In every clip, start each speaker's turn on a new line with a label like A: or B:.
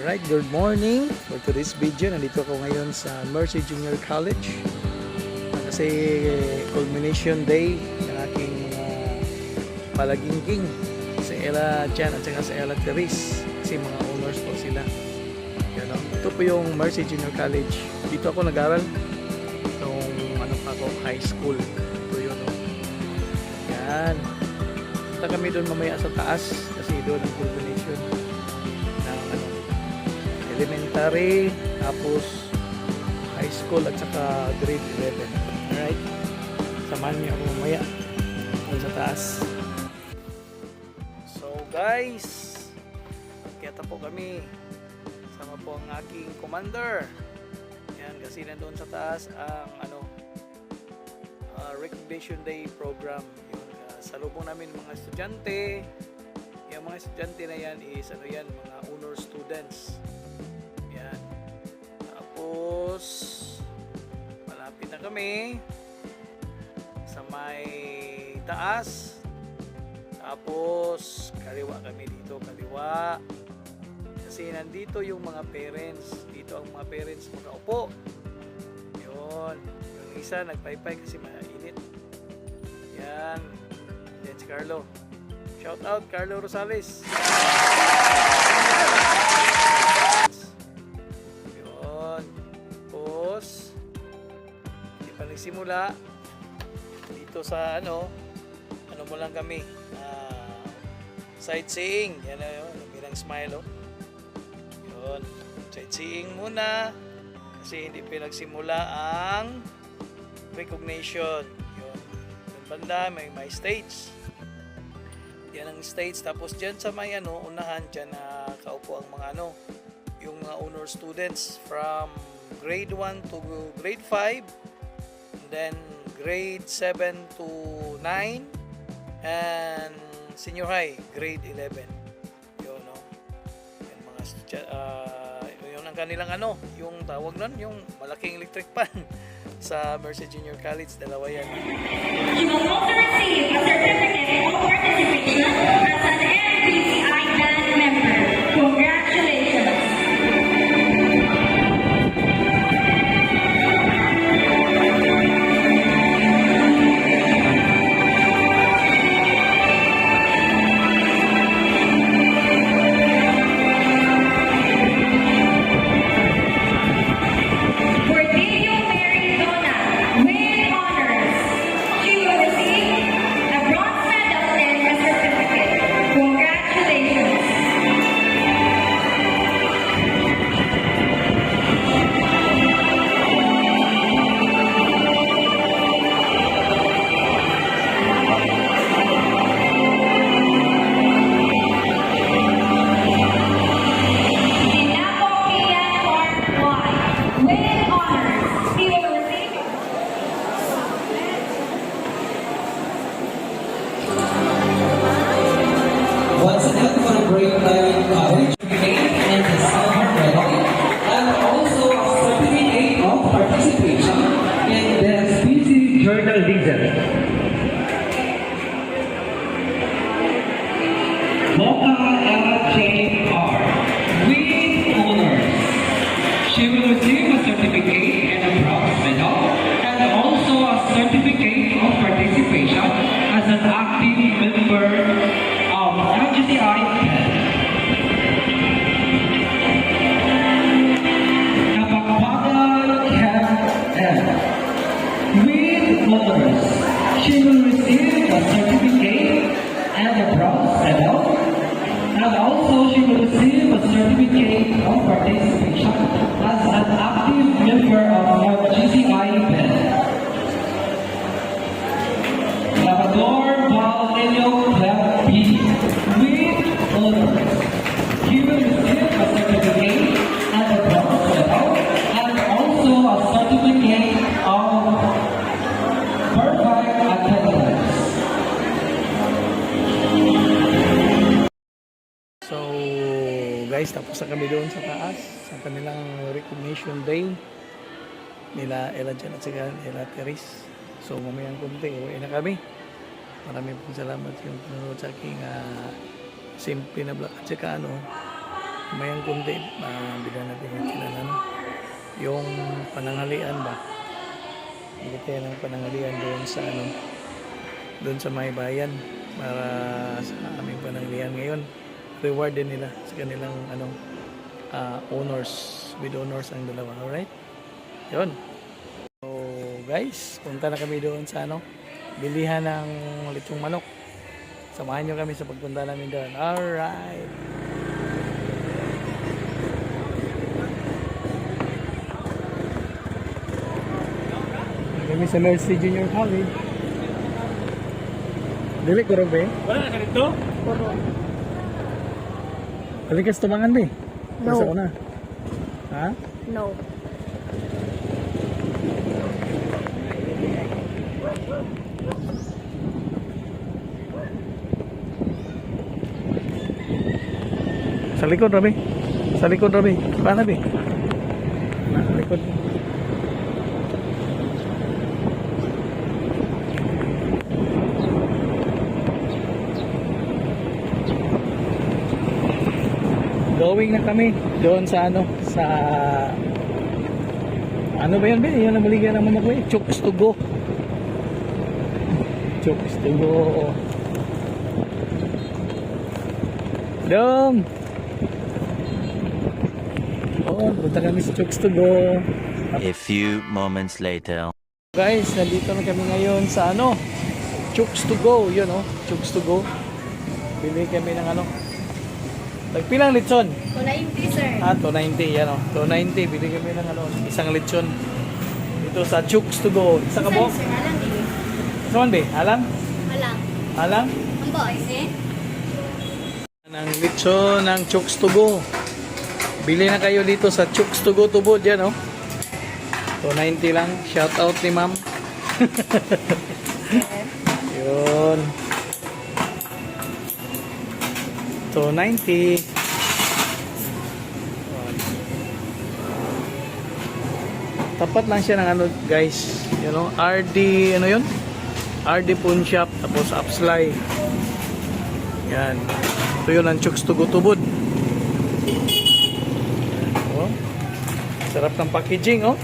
A: Alright, good morning. For today's video, nandito ako ngayon sa Mercy Junior College. Kasi culmination day ng aking mga palagingking si Ella Chan at saka si Ella Teres. Kasi mga owners po sila. Yan, no? Ito po yung Mercy Junior College. Dito ako nag-aral nung ano pa ako, high school. Ito yun, no? Yan. Punta kami doon mamaya sa taas kasi doon ang culmination elementary, tapos high school at saka grade 11. Alright? Samahan niyo ako mamaya doon sa taas. So guys, kita po kami. Sama po ang aking commander. Yan, kasi nandun sa taas ang ano, uh, recognition day program. Yung uh, salubong namin mga estudyante. Yung mga estudyante na yan is ano yan, mga honor students. Kami sa may taas. Tapos kaliwa kami dito, kaliwa. Kasi nandito yung mga parents. Dito ang mga parents makaupo. Yun. Yung isa nagpaypay kasi mainit. Yan. Yan si Carlo. Shout out Carlo Rosales. Nagsimula. Dito sa ano, ano mo lang kami, ah, sightseeing. Yan na yun, bilang smile oh. Yun, sightseeing muna. Kasi hindi pinagsimula ang recognition. Yun. Yung banda, may, may stage. Yan ang stage. Tapos dyan sa may ano, unahan, dyan na kaupo ang mga ano, yung mga honor students from grade 1 to grade 5 and then grade 7 to 9 and senior high grade 11 yun no? Yung mga ah, yun ang kanilang ano yung tawag nun yung malaking electric pan sa Mercy Junior College dalawa yan.
B: You will also receive a certificate of participation as an MPCI certificate
A: na kami doon sa taas sa kanilang recognition day nila Ella Jan at saka Ella Teres. So, mamayang kunti, uwi na kami. Maraming pong salamat yung pinunod sa aking ah, simple na vlog. At saka ano, mayang kundi, uh, bilan natin yung kinanan. Yung pananghalian ba? Hindi tayo ng pananghalian doon sa ano, doon sa may bayan para sa aming pananghalian ngayon. Reward din nila sa kanilang ano, ah, owners. With honors ang dalawa. Alright? Yun. So guys, punta na kami doon sa ano, bilihan ng lechong manok. Samahan nyo kami sa pagpunta namin doon. Alright. Kami sa Mercy Junior College. Dili ko rin ba eh?
C: Wala na ganito?
A: Halikas tumangan ba eh?
D: No.
A: Nasa ko na. Ha?
D: No.
A: Sa likod, Rabi. Sa likod, Rabi. Paano, Rabi? Sa likod. Going na kami doon sa ano, sa ano ba yun, Ben? Yun ang maligyan naman ako eh. Chooks to go. Chooks to go. Dong! Oo, punta kami sa Chooks to go.
E: A few moments later.
A: Guys, nandito na kami ngayon sa ano, Chooks to go, yun oh, Chooks to go. Bili kami ng ano, nagpilang lechon.
D: Wala yung sir.
A: Ah, 290, yan oh, 290, bili kami ng ano, isang lechon. Dito sa Chooks to go. Isa ka po?
D: Sir, alam din.
A: Saan be? Alang?
D: Alam.
A: Alang?
D: Ang boys eh.
A: ng lechon ng Chooks to go. Bili na kayo dito sa Chooks to go tubod yan oh. 290 lang. Shout out ni ma'am. Yun. 290. Yun. Tapat lang siya ng ano guys. You know, RD, ano yun? RD Pawn Shop. Tapos Upsly. Yan. Ito yun ang chooks tugutubod. Oh. Sarap ng packaging, oh.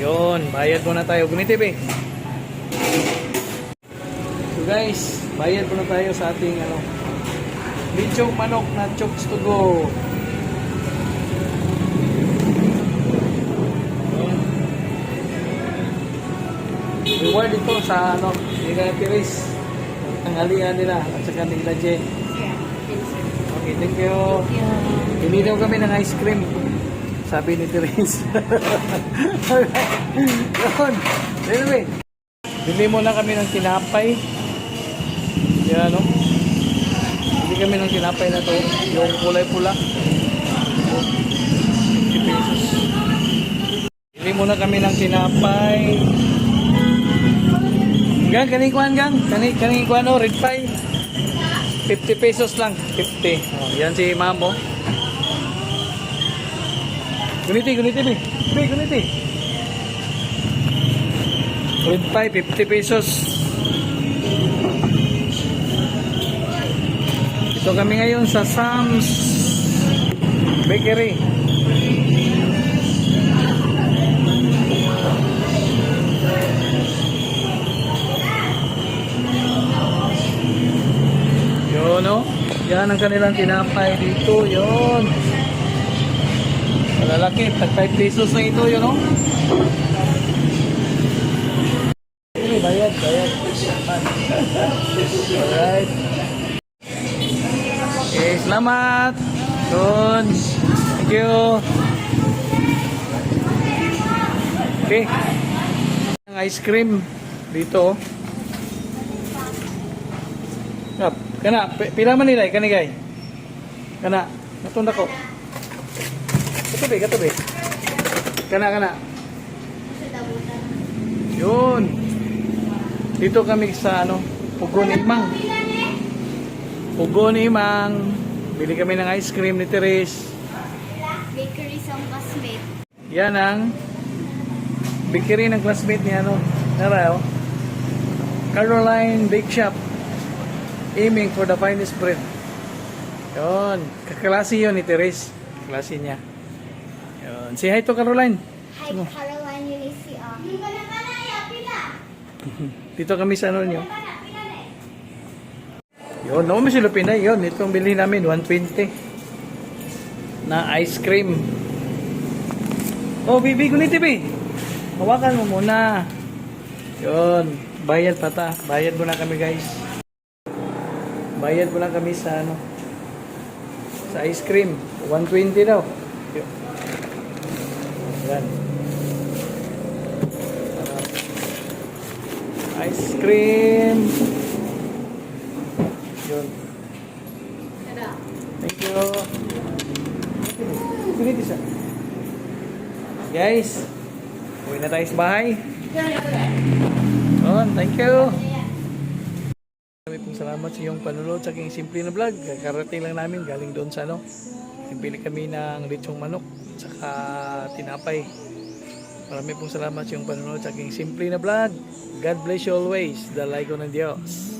A: Yun, bayad muna tayo. Guniti, be. So guys, bayad muna tayo sa ating ano, lechong manok na chooks to go. Reward ito sa ano, nila Piris. Ang halian nila at saka nila Jen. Okay, thank you. Bili daw kami ng ice cream. Sabi ni Therese. Yun. Anyway, bili muna kami ng tinapay. Yan, no? Bili kami ng tinapay na to. Yung kulay pula. 50 pesos. Bili muna kami ng tinapay. Gang, kaning kuhan, gang. Kaning, kaning kuhan, oh, red pie. 50 pesos lang. 50. Oh, yan si ma'am, oh. Guniti, guniti, be. Be, guniti. Red pie, 50 pesos. Ito kami ngayon sa Sam's Bakery. Yun, no? Yan ang kanilang tinapay dito. Yun. Malalaki. Tag 5 pesos na ito, yun, no? Ini bayad, bayad. Alright. Selamat. Yun. Thank you. Okay. Ang ice cream dito. Kap, kana, pi- pila man nila, kanigay. Kana, natunda ko. Katubi, katubi. Kana, kana. Yun. Dito kami sa ano, Pugo ni Imang. Pugo ni Imang. Bili kami ng ice cream ni Therese.
D: Bakery sa classmate.
A: Yan ang bakery ng classmate ni ano, Nara, oh. Caroline Bake Shop. Aiming for the finest bread. Yun. Kaklase yun ni Teres. Klase niya. Yun. Say hi to Caroline.
D: Hi, Caroline ya, pila.
A: Dito kami sa ano nyo.
D: Pila na, pila na.
A: Yun. Naman sila Pinay. Yun. Itong bilhin namin. 120. Na ice cream. Oh, baby. Kunit TV. Hawakan mo muna. Yun. Bayad pa ta. Bayad muna kami guys. Bayad muna kami sa ano. Sa ice cream. 120 daw. Yun. Yan. Ice cream. Yun. Thank you. Pinit isa. Guys, uwi na tayo sa bahay. Yun, thank you. Marami pong salamat sa iyong panunod sa aking simple na vlog. Kakarating lang namin galing doon sa ano. Pili kami ng lechong manok at saka tinapay. Marami pong salamat sa iyong panunod sa aking simple na vlog. God bless you always. Dalay ko ng Diyos.